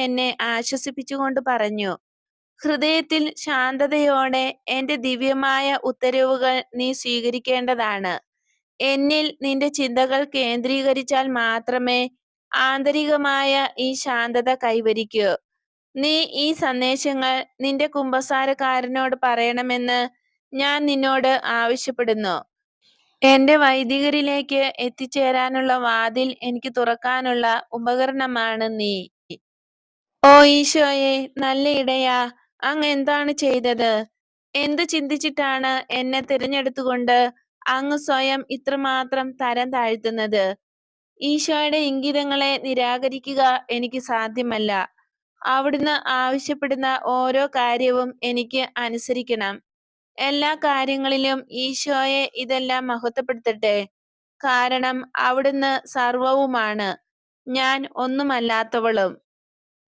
എന്നെ ആശ്വസിപ്പിച്ചുകൊണ്ട് പറഞ്ഞു ഹൃദയത്തിൽ ശാന്തതയോടെ എന്റെ ദിവ്യമായ ഉത്തരവുകൾ നീ സ്വീകരിക്കേണ്ടതാണ്. എന്നിൽ നിന്റെ ചിന്തകൾ കേന്ദ്രീകരിച്ചാൽ മാത്രമേ ആന്തരികമായ ഈ ശാന്തത കൈവരിക്കൂ. നീ ഈ സന്ദേശങ്ങൾ നിന്റെ കുമ്പസാരക്കാരനോട് പറയണമെന്ന് ഞാൻ നിന്നോട് ആവശ്യപ്പെടുന്നു. എന്റെ വൈദികരിലേക്ക് എത്തിച്ചേരാനുള്ള വാതിൽ എനിക്ക് തുറക്കാനുള്ള ഉപകരണമാണ് നീ. ഓ ഈശോയെ നല്ല ഇടയാ. അങ്ങ് എന്താണ് ചെയ്തത്? എന്ത് ചിന്തിച്ചിട്ടാണ് എന്നെ തിരഞ്ഞെടുത്തുകൊണ്ട് അങ്ങ് സ്വയം ഇത്രമാത്രം തരം താഴ്ത്തുന്നത്? ഈശോയുടെ ഇംഗിതങ്ങളെ നിരാകരിക്കുക എനിക്ക് സാധ്യമല്ല. അവിടുന്ന് ആവശ്യപ്പെടുന്ന ഓരോ കാര്യവും എനിക്ക് അനുസരിക്കണം. എല്ലാ കാര്യങ്ങളിലും ഈശോയെ ഇതെല്ലാം മഹത്വപ്പെടുത്തട്ടെ. കാരണം അവിടുന്ന് സർവവുമാണ്. ഞാൻ ഒന്നുമല്ലാത്തവളും.